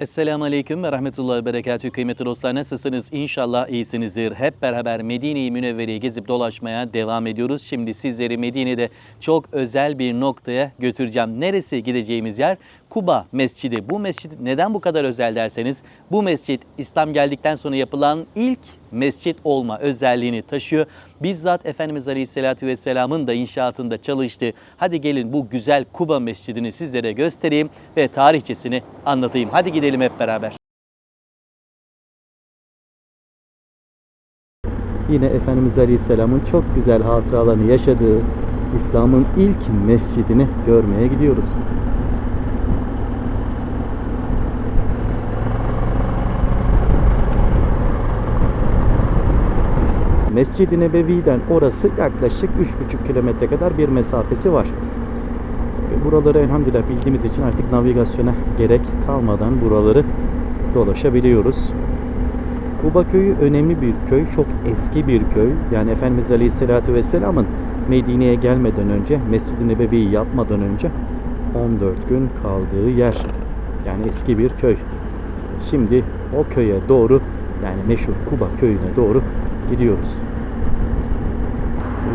Esselamu Aleyküm ve Rahmetullahi ve Berekatühü kıymetli dostlar nasılsınız? İnşallah iyisinizdir. Hep beraber Medine-i Münevvere'yi gezip dolaşmaya devam ediyoruz. Şimdi sizleri Medine'de çok özel bir noktaya götüreceğim. Neresi gideceğimiz yer? Kuba Mescidi. Bu mescid neden bu kadar özel derseniz bu mescit İslam geldikten sonra yapılan ilk mescit olma özelliğini taşıyor. Bizzat Efendimiz Aleyhisselatü Vesselam'ın da inşaatında çalıştı. Hadi gelin bu güzel Kuba Mescidini sizlere göstereyim ve tarihçesini anlatayım. Hadi gidelim hep beraber. Yine Efendimiz Aleyhisselam'ın çok güzel hatıralarını yaşadığı İslam'ın ilk mescidini görmeye gidiyoruz. Mescid-i Nebevi'den orası yaklaşık 3,5 kilometre kadar bir mesafesi var. Buraları elhamdülillah bildiğimiz için artık navigasyona gerek kalmadan buraları dolaşabiliyoruz. Kuba köyü önemli bir köy, çok eski bir köy. Yani Efendimiz Aleyhisselatü Vesselam'ın Medine'ye gelmeden önce, Mescid-i Nebevi'yi yapmadan önce 14 gün kaldığı yer. Yani eski bir köy. Şimdi o köye doğru, yani meşhur Kuba köyüne doğru gidiyoruz.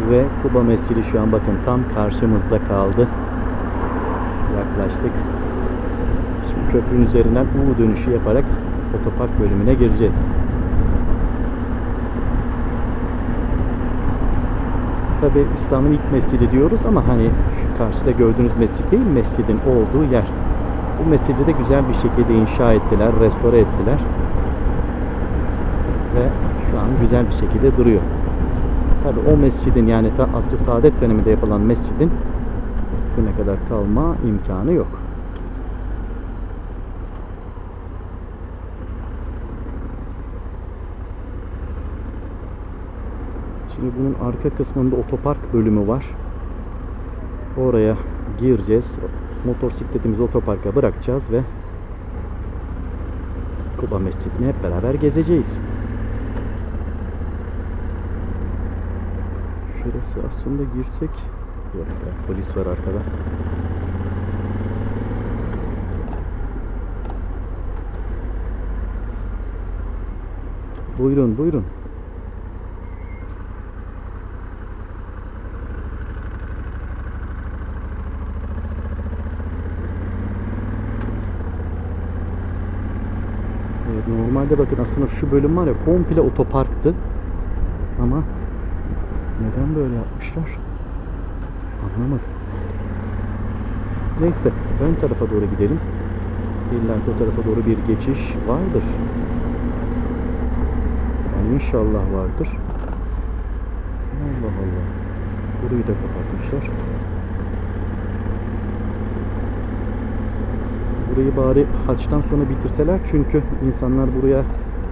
Ve Kuba Mescidi şu an bakın tam karşımızda kaldı. Yaklaştık. Şimdi köprünün üzerinden U dönüşü yaparak otopark bölümüne gireceğiz. Tabi İslam'ın ilk mescidi diyoruz ama hani şu karşıda gördüğünüz mescid değil, mescidin olduğu yer. Bu mescidi de güzel bir şekilde inşa ettiler, restore ettiler. Ve şu an güzel bir şekilde duruyor. Tabi o mescidin yani ta asr-ı saadet döneminde yapılan mescidin bugüne kadar kalma imkanı yok. Şimdi bunun arka kısmında otopark bölümü var. Oraya gireceğiz. Motosikletimizi otoparka bırakacağız ve Kuba Mescidini hep beraber gezeceğiz. Şurası aslında girsek Yok ya, polis var arkada. Buyurun buyurun. Normalde bakın aslında şu bölüm var ya komple otoparktı. Ama neden böyle yapmışlar? Anlamadım. Neyse ön tarafa doğru gidelim. İlla o tarafa doğru bir geçiş vardır. Yani inşallah vardır. Allah Allah. Burayı da kapatmışlar. Burayı bari haçtan sonra bitirseler çünkü insanlar buraya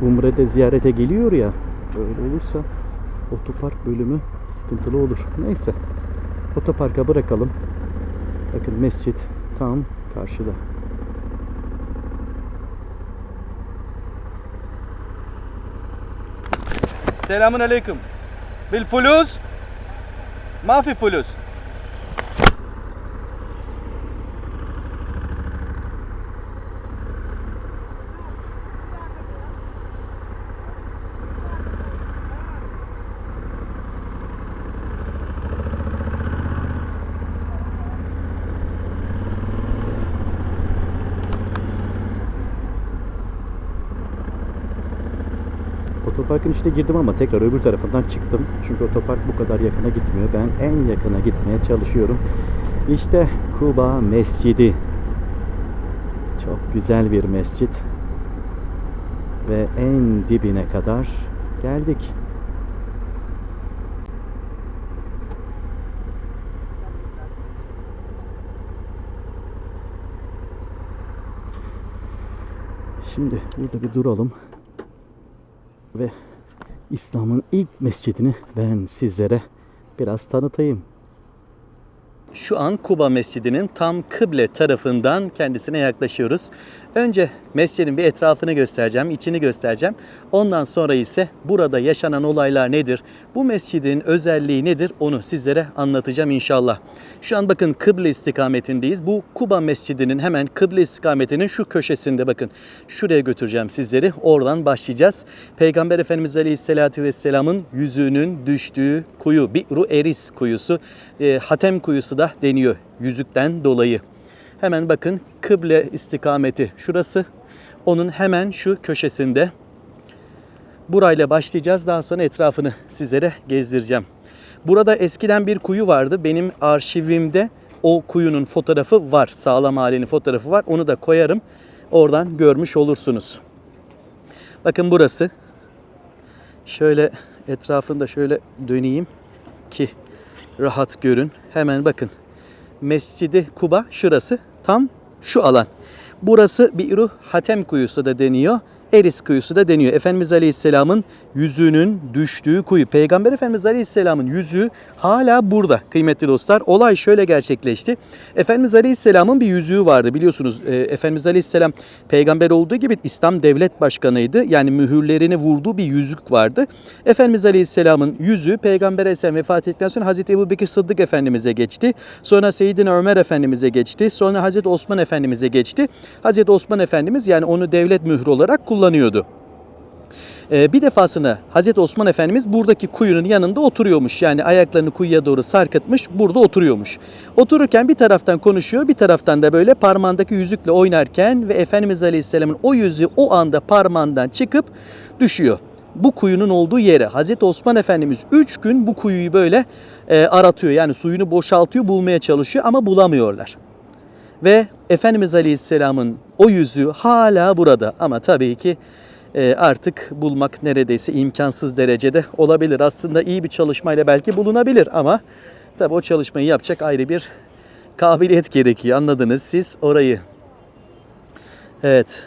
umrede ziyarete geliyor ya. Öyle olursa otopark bölümü sıkıntılı olur. Neyse otoparka bırakalım. Bakın mescit tam karşıda. Selamun aleyküm. Bil fuluz. Mafi fuluz. Otoparkın içine girdim ama tekrar öbür tarafından çıktım. Çünkü otopark bu kadar yakına gitmiyor. Ben en yakına gitmeye çalışıyorum. İşte Kuba Mescidi. Çok güzel bir mescit. Ve en dibine kadar geldik. Şimdi burada bir duralım ve İslam'ın ilk mescidini ben sizlere biraz tanıtayım. Şu an Kuba Mescidi'nin tam kıble tarafından kendisine yaklaşıyoruz. Önce mescidin bir etrafını göstereceğim, içini göstereceğim. Ondan sonra ise burada yaşanan olaylar nedir? Bu mescidin özelliği nedir? Onu sizlere anlatacağım inşallah. Şu an bakın kıble istikametindeyiz. Bu Kuba Mescidi'nin hemen kıble istikametinin şu köşesinde bakın. Şuraya götüreceğim sizleri. Oradan başlayacağız. Peygamber Efendimiz Aleyhisselatü Vesselam'ın yüzüğünün düştüğü kuyu, Bi'ru Eris kuyusu, e, Hatem kuyusu da deniyor yüzükten dolayı. Hemen bakın kıble istikameti şurası. Onun hemen şu köşesinde. Burayla başlayacağız. Daha sonra etrafını sizlere gezdireceğim. Burada eskiden bir kuyu vardı. Benim arşivimde o kuyunun fotoğrafı var. Sağlam halinin fotoğrafı var. Onu da koyarım. Oradan görmüş olursunuz. Bakın burası. Şöyle etrafında şöyle döneyim ki rahat görün. Hemen bakın. Mescidi Kuba şurası. Tam şu alan. Burası Bi'ru Hatem kuyusu da deniyor. Eris kuyusu da deniyor. Efendimiz Aleyhisselam'ın yüzüğünün düştüğü kuyu. Peygamber Efendimiz Aleyhisselam'ın yüzüğü hala burada kıymetli dostlar. Olay şöyle gerçekleşti. Efendimiz Aleyhisselam'ın bir yüzüğü vardı biliyorsunuz. e, Efendimiz Aleyhisselam peygamber olduğu gibi İslam devlet başkanıydı. Yani mühürlerini vurduğu bir yüzük vardı. Efendimiz Aleyhisselam'ın yüzüğü Peygamber Aleyhisselam vefat ettikten sonra Hazreti Ebu Bekir Sıddık Efendimiz'e geçti. Sonra Seyyidina Ömer Efendimiz'e geçti. Sonra Hazreti Osman Efendimiz'e geçti. Hazreti Osman Efendimiz yani onu devlet mührü olarak kullanıyordu. Ee, bir defasında Hazreti Osman Efendimiz buradaki kuyunun yanında oturuyormuş. Yani ayaklarını kuyuya doğru sarkıtmış burada oturuyormuş. Otururken bir taraftan konuşuyor bir taraftan da böyle parmağındaki yüzükle oynarken ve Efendimiz Aleyhisselam'ın o yüzüğü o anda parmağından çıkıp düşüyor. Bu kuyunun olduğu yere Hazreti Osman Efendimiz 3 gün bu kuyuyu böyle e, aratıyor. Yani suyunu boşaltıyor bulmaya çalışıyor ama bulamıyorlar. Ve Efendimiz Aleyhisselam'ın o yüzüğü hala burada ama tabii ki e, artık bulmak neredeyse imkansız derecede olabilir. Aslında iyi bir çalışmayla belki bulunabilir ama tabii o çalışmayı yapacak ayrı bir kabiliyet gerekiyor. Anladınız siz orayı. Evet.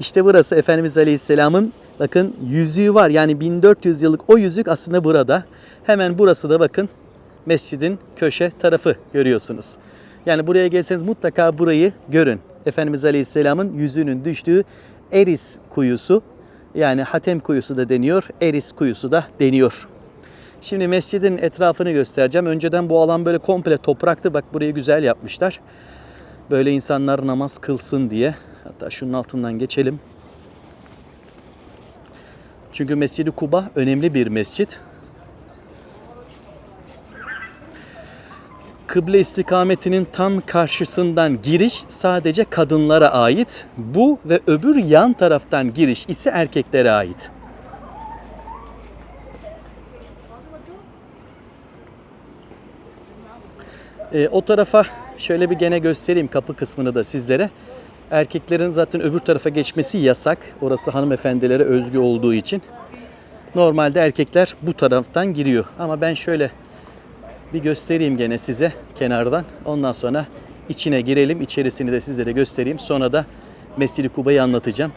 İşte burası Efendimiz Aleyhisselam'ın bakın yüzüğü var. Yani 1400 yıllık o yüzük aslında burada. Hemen burası da bakın mescidin köşe tarafı görüyorsunuz. Yani buraya gelseniz mutlaka burayı görün. Efendimiz Aleyhisselam'ın yüzüğünün düştüğü Eris kuyusu yani Hatem kuyusu da deniyor, Eris kuyusu da deniyor. Şimdi mescidin etrafını göstereceğim. Önceden bu alan böyle komple topraktı. Bak burayı güzel yapmışlar. Böyle insanlar namaz kılsın diye. Hatta şunun altından geçelim. Çünkü Mescid-i Kuba önemli bir mescit. Kıble istikametinin tam karşısından giriş sadece kadınlara ait. Bu ve öbür yan taraftan giriş ise erkeklere ait. Ee, o tarafa şöyle bir gene göstereyim kapı kısmını da sizlere. Erkeklerin zaten öbür tarafa geçmesi yasak. Orası hanımefendilere özgü olduğu için. Normalde erkekler bu taraftan giriyor. Ama ben şöyle bir göstereyim gene size kenardan. Ondan sonra içine girelim. İçerisini de sizlere göstereyim. Sonra da Mescid-i Kuba'yı anlatacağım.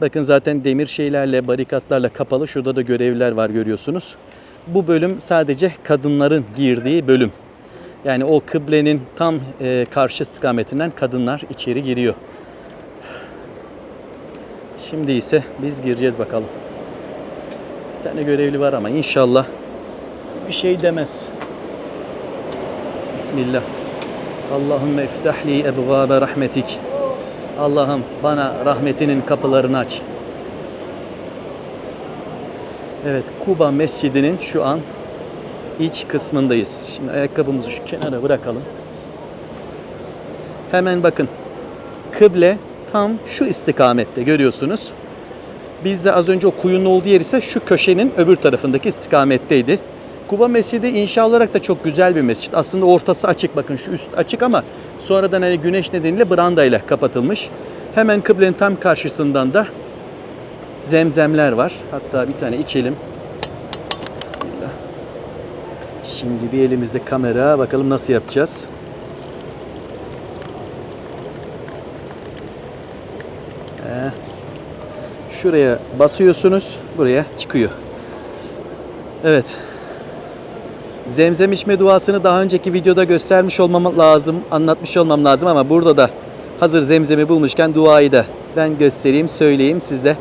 Bakın zaten demir şeylerle, barikatlarla kapalı. Şurada da görevliler var görüyorsunuz. Bu bölüm sadece kadınların girdiği bölüm. Yani o kıblenin tam e, karşı istikametinden kadınlar içeri giriyor. Şimdi ise biz gireceğiz bakalım. Bir tane görevli var ama inşallah bir şey demez. Bismillah. Allahümme iftahli ebvâbe rahmetik. Allah'ım bana rahmetinin kapılarını aç. Evet Kuba Mescidi'nin şu an iç kısmındayız. Şimdi ayakkabımızı şu kenara bırakalım. Hemen bakın. Kıble tam şu istikamette görüyorsunuz. Biz de az önce o kuyunun olduğu yer ise şu köşenin öbür tarafındaki istikametteydi. Kuba Mescidi inşa olarak da çok güzel bir mescit. Aslında ortası açık bakın şu üst açık ama sonradan hani güneş nedeniyle brandayla kapatılmış. Hemen kıblenin tam karşısından da zemzemler var. Hatta bir tane içelim. Bismillah. Şimdi bir elimizde kamera bakalım nasıl yapacağız. Şuraya basıyorsunuz buraya çıkıyor. Evet. Zemzem içme duasını daha önceki videoda göstermiş olmam lazım, anlatmış olmam lazım ama burada da hazır zemzemi bulmuşken duayı da ben göstereyim, söyleyeyim sizle.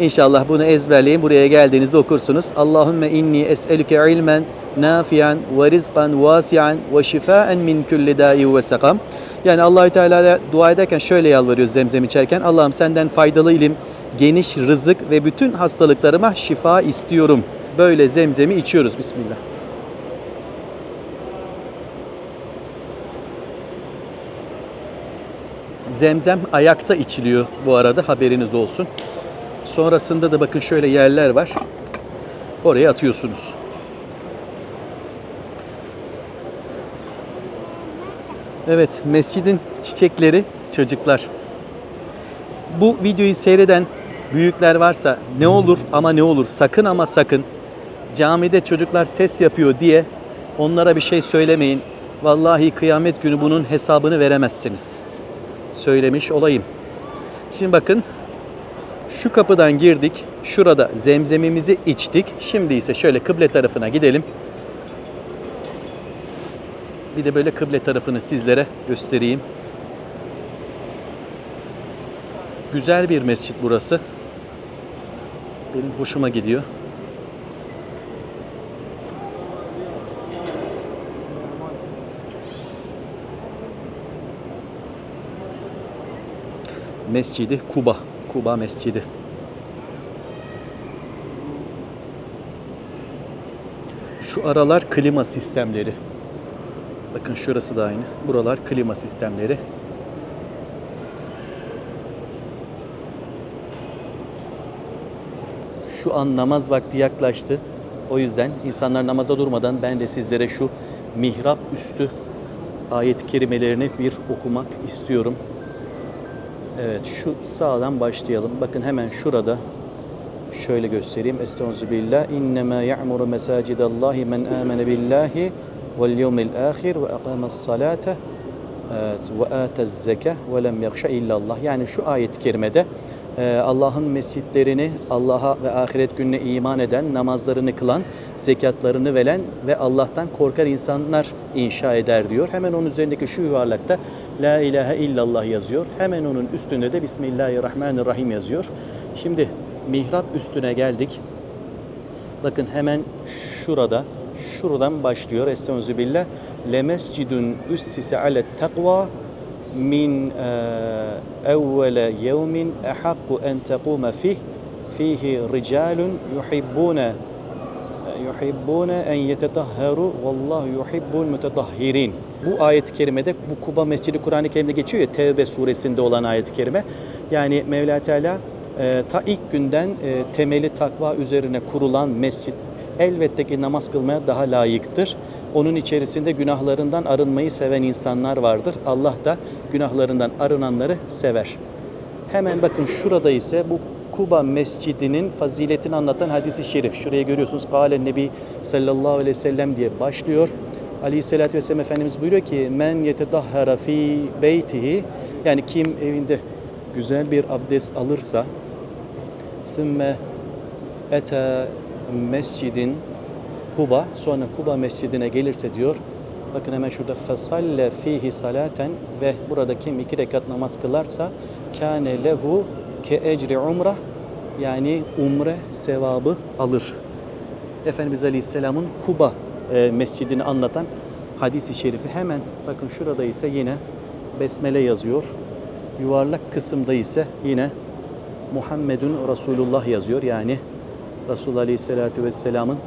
İnşallah bunu ezberleyin. Buraya geldiğinizde okursunuz. Allahümme inni es'elüke ilmen nafian ve rizqan vasian ve şifaen min kulli da'i ve sakam. Yani Allahü Teala'ya dua ederken şöyle yalvarıyoruz zemzem içerken. Allah'ım senden faydalı ilim, geniş rızık ve bütün hastalıklarıma şifa istiyorum. Böyle zemzemi içiyoruz. Bismillah. Zemzem ayakta içiliyor bu arada haberiniz olsun. Sonrasında da bakın şöyle yerler var. Oraya atıyorsunuz. Evet, mescidin çiçekleri çocuklar. Bu videoyu seyreden büyükler varsa ne olur ama ne olur sakın ama sakın camide çocuklar ses yapıyor diye onlara bir şey söylemeyin. Vallahi kıyamet günü bunun hesabını veremezsiniz. Söylemiş olayım. Şimdi bakın şu kapıdan girdik. Şurada zemzemimizi içtik. Şimdi ise şöyle kıble tarafına gidelim. Bir de böyle kıble tarafını sizlere göstereyim. Güzel bir mescit burası. Benim hoşuma gidiyor. Mescidi Kuba. Kuba Mescidi. Şu aralar klima sistemleri. Bakın şurası da aynı. Buralar klima sistemleri. Şu an namaz vakti yaklaştı. O yüzden insanlar namaza durmadan ben de sizlere şu mihrap üstü ayet-i kerimelerini bir okumak istiyorum. Evet şu sağdan başlayalım. Bakın hemen şurada şöyle göstereyim. Estaizu billah. İnnemâ ya'muru mesacidallahi men amene billahi vel yevmil ahir ve akamas salate evet, ve atez zeke ve lem yakşa illallah. Yani şu ayet-i kerimede Allah'ın mescitlerini Allah'a ve ahiret gününe iman eden, namazlarını kılan, zekatlarını veren ve Allah'tan korkar insanlar inşa eder diyor. Hemen onun üzerindeki şu yuvarlakta La ilahe illallah yazıyor. Hemen onun üstünde de Bismillahirrahmanirrahim yazıyor. Şimdi mihrap üstüne geldik. Bakın hemen şurada, şuradan başlıyor. Estaizu billah. Le mescidun üssise ale takva min evvele yevmin ehakku en tekume fih fihi ricalun yuhibbune yuhibbune en yetetahharu vallahu yuhibbul mutetahhirin. Bu ayet-i kerimede bu Kuba Mescidi Kur'an-ı Kerim'de geçiyor ya Tevbe suresinde olan ayet-i kerime. Yani Mevla Teala e, ta ilk günden e, temeli takva üzerine kurulan mescit elbette ki namaz kılmaya daha layıktır. Onun içerisinde günahlarından arınmayı seven insanlar vardır. Allah da günahlarından arınanları sever. Hemen bakın şurada ise bu Kuba Mescidi'nin faziletini anlatan hadisi şerif. Şuraya görüyorsunuz. Kale Nebi sallallahu aleyhi ve sellem diye başlıyor. Aleyhisselatü vesselam Efendimiz buyuruyor ki men yetedahhara fi beytihi yani kim evinde güzel bir abdest alırsa thümme ete mescidin Kuba sonra Kuba Mescidine gelirse diyor bakın hemen şurada fesalle fihi salaten ve burada kim iki rekat namaz kılarsa kâne lehu ke ecri umrah yani umre sevabı alır. Efendimiz Aleyhisselam'ın Kuba e, mescidini anlatan hadisi şerifi hemen bakın şurada ise yine Besmele yazıyor. Yuvarlak kısımda ise yine Muhammedun Resulullah yazıyor. Yani Resulullah Aleyhisselatü Vesselam'ın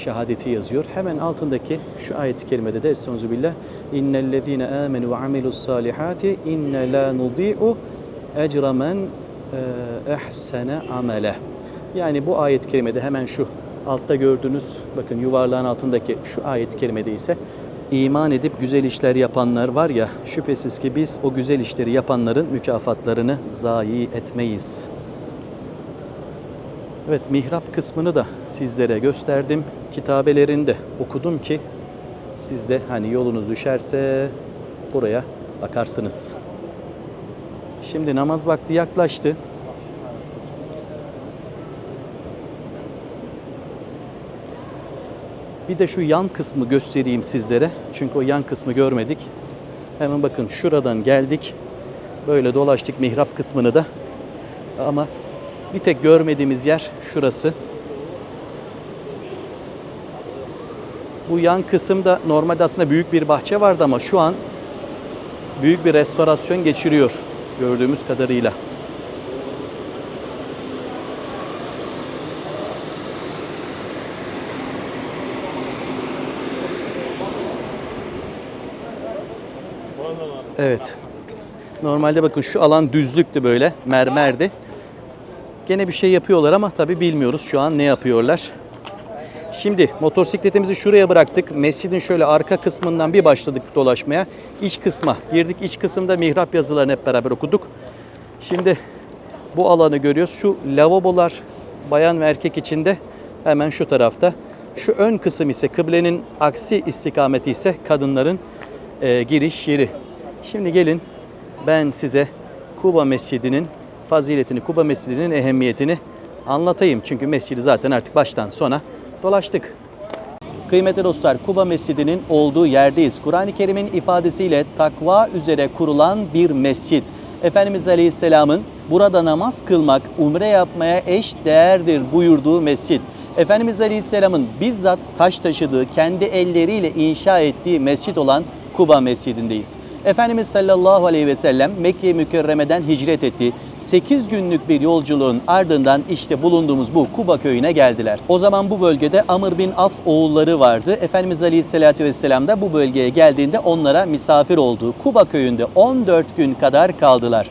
şehadeti yazıyor. Hemen altındaki şu ayet-i kerimede de Estaizu billah İnnellezîne âmenü ve amilus salihati inne la nudi'u ecra men e, ehsene amele. Yani bu ayet-i kerimede hemen şu altta gördüğünüz bakın yuvarlağın altındaki şu ayet-i kerimede ise iman edip güzel işler yapanlar var ya şüphesiz ki biz o güzel işleri yapanların mükafatlarını zayi etmeyiz. Evet mihrap kısmını da sizlere gösterdim. Kitabelerinde okudum ki siz de hani yolunuz düşerse buraya bakarsınız. Şimdi namaz vakti yaklaştı. Bir de şu yan kısmı göstereyim sizlere. Çünkü o yan kısmı görmedik. Hemen bakın şuradan geldik. Böyle dolaştık mihrap kısmını da. Ama bir tek görmediğimiz yer şurası. Bu yan kısımda normalde aslında büyük bir bahçe vardı ama şu an büyük bir restorasyon geçiriyor gördüğümüz kadarıyla. Evet. Normalde bakın şu alan düzlüktü böyle, mermerdi. Gene bir şey yapıyorlar ama tabii bilmiyoruz şu an ne yapıyorlar. Şimdi motosikletimizi şuraya bıraktık. Mescidin şöyle arka kısmından bir başladık dolaşmaya. İç kısma girdik. İç kısımda mihrap yazılarını hep beraber okuduk. Şimdi bu alanı görüyoruz. Şu lavabolar bayan ve erkek için de hemen şu tarafta. Şu ön kısım ise kıblenin aksi istikameti ise kadınların e, giriş yeri. Şimdi gelin ben size Kuba Mescidi'nin faziletini, Kuba Mescidi'nin ehemmiyetini anlatayım. Çünkü mescidi zaten artık baştan sona dolaştık. Kıymetli dostlar, Kuba Mescidi'nin olduğu yerdeyiz. Kur'an-ı Kerim'in ifadesiyle takva üzere kurulan bir mescit. Efendimiz Aleyhisselam'ın burada namaz kılmak, umre yapmaya eş değerdir buyurduğu mescit. Efendimiz Aleyhisselam'ın bizzat taş taşıdığı, kendi elleriyle inşa ettiği mescit olan Kuba Mescidi'ndeyiz. Efendimiz sallallahu aleyhi ve sellem Mekke mükerremeden hicret etti. 8 günlük bir yolculuğun ardından işte bulunduğumuz bu Kuba köyüne geldiler. O zaman bu bölgede Amr bin Af oğulları vardı. Efendimiz aleyhissalatü vesselam da bu bölgeye geldiğinde onlara misafir oldu. Kuba köyünde 14 gün kadar kaldılar.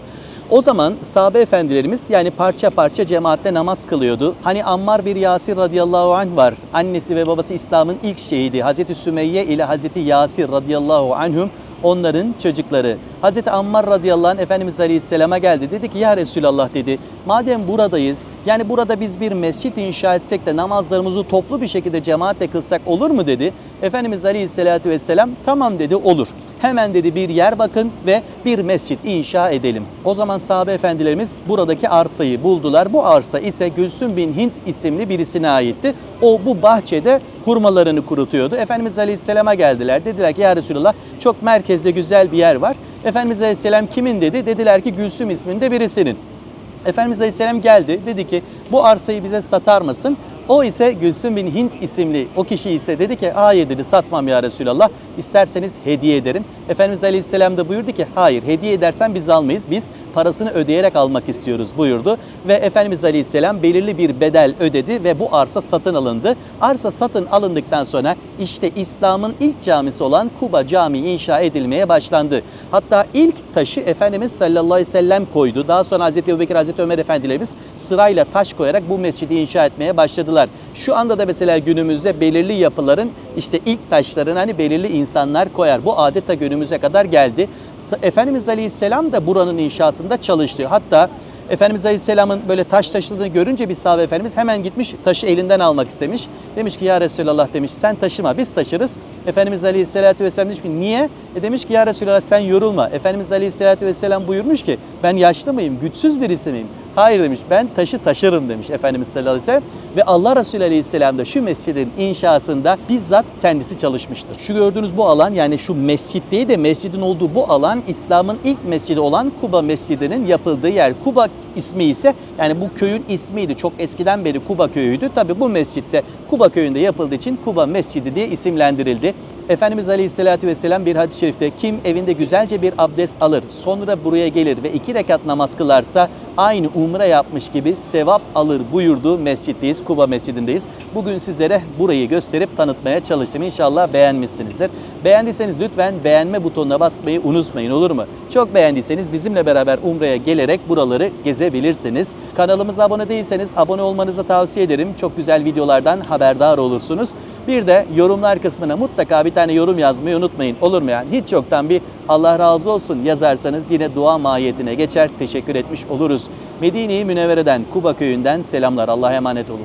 O zaman sahabe efendilerimiz yani parça parça cemaatle namaz kılıyordu. Hani Ammar bir Yasir radıyallahu anh var. Annesi ve babası İslam'ın ilk şehidi. Hazreti Sümeyye ile Hazreti Yasir radıyallahu anhum onların çocukları. Hazreti Ammar radıyallahu anh Efendimiz Aleyhisselam'a geldi. Dedi ki ya Resulallah dedi madem buradayız yani burada biz bir mescit inşa etsek de namazlarımızı toplu bir şekilde cemaatle kılsak olur mu dedi. Efendimiz Aleyhisselatü Vesselam tamam dedi olur. Hemen dedi bir yer bakın ve bir mescit inşa edelim. O zaman sahabe efendilerimiz buradaki arsayı buldular. Bu arsa ise Gülsüm bin Hint isimli birisine aitti. O bu bahçede hurmalarını kurutuyordu. Efendimiz Aleyhisselam'a geldiler. Dediler ki ya Resulallah çok merkezde güzel bir yer var. Efendimiz Aleyhisselam kimin dedi? Dediler ki Gülsüm isminde birisinin. Efendimiz Aleyhisselam geldi. Dedi ki bu arsayı bize satar mısın? O ise Gülsüm bin Hint isimli o kişi ise dedi ki hayır dedi satmam ya Resulallah. İsterseniz hediye ederim. Efendimiz Aleyhisselam da buyurdu ki hayır hediye edersen biz almayız. Biz parasını ödeyerek almak istiyoruz buyurdu. Ve Efendimiz Aleyhisselam belirli bir bedel ödedi ve bu arsa satın alındı. Arsa satın alındıktan sonra işte İslam'ın ilk camisi olan Kuba Camii inşa edilmeye başlandı. Hatta ilk taşı Efendimiz sallallahu aleyhi ve sellem koydu. Daha sonra Hazreti Ebubekir, Hazreti Ömer Efendilerimiz sırayla taş koyarak bu mescidi inşa etmeye başladılar. Şu anda da mesela günümüzde belirli yapıların işte ilk taşlarını hani belirli insanlar koyar. Bu adet de günümüze kadar geldi. Efendimiz Aleyhisselam da buranın inşaatında çalıştı. Hatta Efendimiz Aleyhisselam'ın böyle taş taşıdığını görünce bir sahabe efendimiz hemen gitmiş taşı elinden almak istemiş. Demiş ki ya Resulallah demiş sen taşıma biz taşırız. Efendimiz Aleyhisselatü Vesselam demiş ki niye? E demiş ki ya Resulallah sen yorulma. Efendimiz Aleyhisselatü Vesselam buyurmuş ki ben yaşlı mıyım, güçsüz birisi miyim? Hayır demiş ben taşı taşırım demiş Efendimiz sallallahu aleyhi ve sellem. Ve Allah Resulü aleyhisselam da şu mescidin inşasında bizzat kendisi çalışmıştır. Şu gördüğünüz bu alan yani şu mescit değil de mescidin olduğu bu alan İslam'ın ilk mescidi olan Kuba Mescidi'nin yapıldığı yer. Kuba ismi ise yani bu köyün ismiydi. Çok eskiden beri Kuba köyüydü. Tabi bu mescitte Kuba köyünde yapıldığı için Kuba Mescidi diye isimlendirildi. Efendimiz Aleyhisselatü Vesselam bir hadis-i şerifte kim evinde güzelce bir abdest alır sonra buraya gelir ve iki rekat namaz kılarsa aynı umre yapmış gibi sevap alır buyurduğu mescitteyiz. Kuba Mescidindeyiz. Bugün sizlere burayı gösterip tanıtmaya çalıştım. İnşallah beğenmişsinizdir. Beğendiyseniz lütfen beğenme butonuna basmayı unutmayın olur mu? Çok beğendiyseniz bizimle beraber Umre'ye gelerek buraları gezebilirsiniz. Kanalımıza abone değilseniz abone olmanızı tavsiye ederim. Çok güzel videolardan haberdar olursunuz. Bir de yorumlar kısmına mutlaka bir tane yorum yazmayı unutmayın. Olur mu yani? Hiç yoktan bir Allah razı olsun yazarsanız yine dua mahiyetine geçer. Teşekkür etmiş oluruz. Medine-i Münevvere'den, Kuba köyünden selamlar. Allah'a emanet olun.